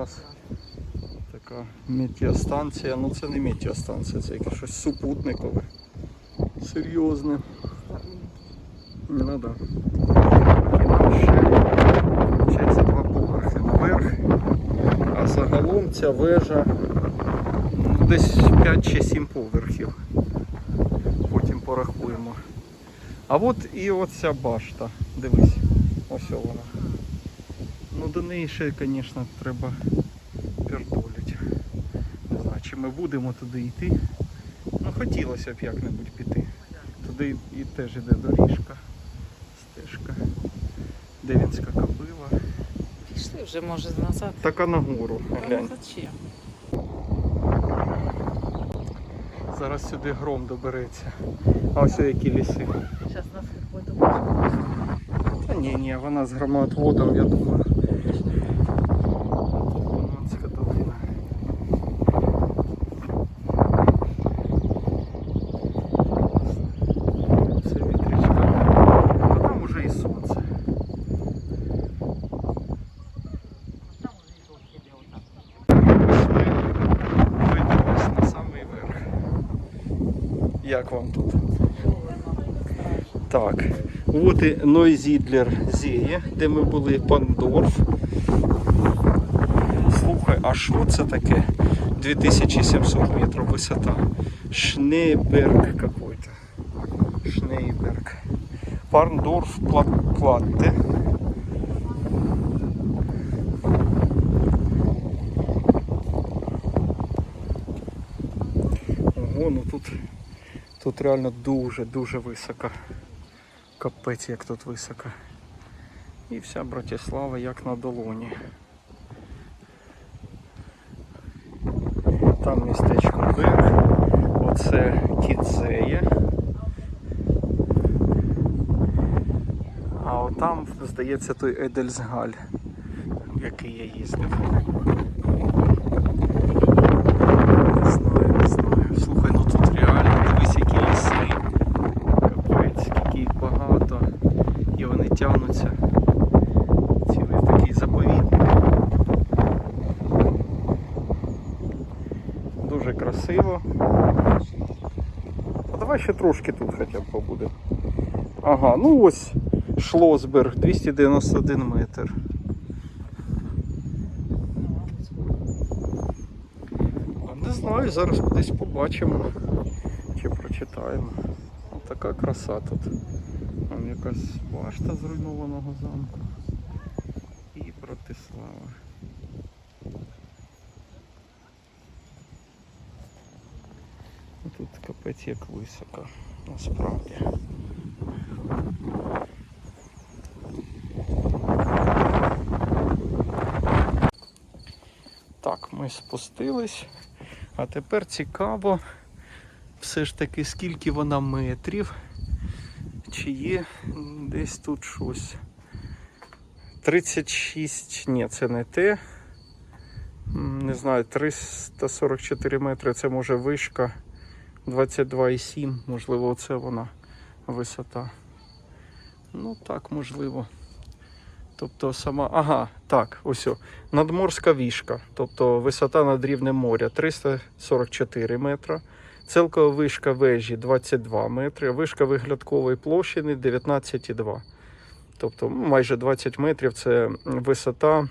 нас така метеостанція. Ну це не метеостанція, це якесь щось супутникове. Серйозне. Ну да. І нам ще вчиться два поверхи наверх. А загалом ця вежа ну, десь 5 чи 7 поверхів. Потім порахуємо. А от і оця башта. Дивись, ось вона. Ну до неї ще, звісно, треба пердолити. Не знаю, чи ми будемо туди йти. Ну хотілося б як-небудь піти. Туди і теж іде доріжка, стежка. Девінська копила. Пішли вже, може, назад. Така нагору. Глянь. Зараз сюди гром добереться. А ось які ліси. Зараз нас какой-то. Та ні, ні, вона з громоотводом, я думаю. Як вам тут? Так, от і Нойзідлер Зеє, де ми були, Пандорф. Слухай, а що це таке? 2700 метрів висота. Шнейберг какой-то. Шнейберг. Парндорф Пла- Платте. Ого, ну тут, тут реально дуже-дуже високо. Капець, як тут високо. І вся Братислава як на долоні. Там містечко Бек, оце Кідзеє. А отам, здається, той Едельсгаль, в який я їздив. Не знаю, не знаю. Слухай, ну тут реально дивись, які ліси. Капець, скільки їх багато. І вони тягнуться. Цілий такий заповідник. Дуже красиво. А давай ще трошки тут хоча б побудемо. Ага, ну ось Шлосберг 291 метр. Не знаю, зараз десь побачимо чи прочитаємо. Ось така краса тут. Там якась башта зруйнованого замку. І Братислава. Ну, Тут капець як високо, насправді. Так, ми спустились. А тепер цікаво, все ж таки, скільки вона метрів. Чи є десь тут щось. 36, ні, це не те. Не знаю, 344 метри це може вишка. 22,7, можливо, оце вона висота. Ну так, можливо. Тобто сама. Ага, так, ось. о. Надморська вішка. Тобто висота над рівнем моря 344 метра. Целкова вишка вежі 22 метри, вишка виглядкової площини 19,2. Тобто м, майже 20 метрів це висота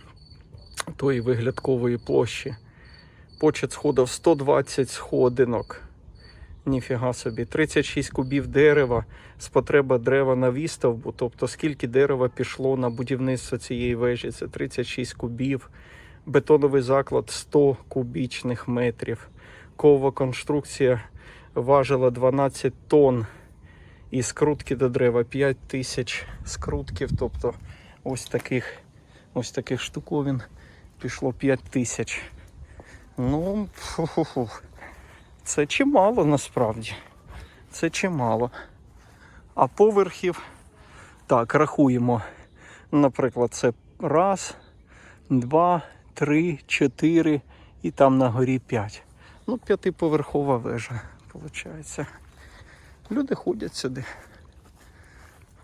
тої виглядкової площі. Почет сходів 120 сходинок. Ніфіга собі, 36 кубів дерева з потреба дерева на виставбу. Тобто скільки дерева пішло на будівництво цієї вежі, це 36 кубів. Бетоновий заклад 100 кубічних метрів. Ковова конструкція важила 12 тонн. І скрутки до дерева 5 тисяч скрутків. Тобто ось таких, ось таких штуковин пішло 5 тисяч. Ну, фу-фу-фу. Це чимало насправді. Це чимало. А поверхів, так, рахуємо. Наприклад, це раз, два, три, чотири і там на горі п'ять. Ну, п'ятиповерхова вежа, виходить. Люди ходять сюди.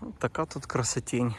От така тут красотінь.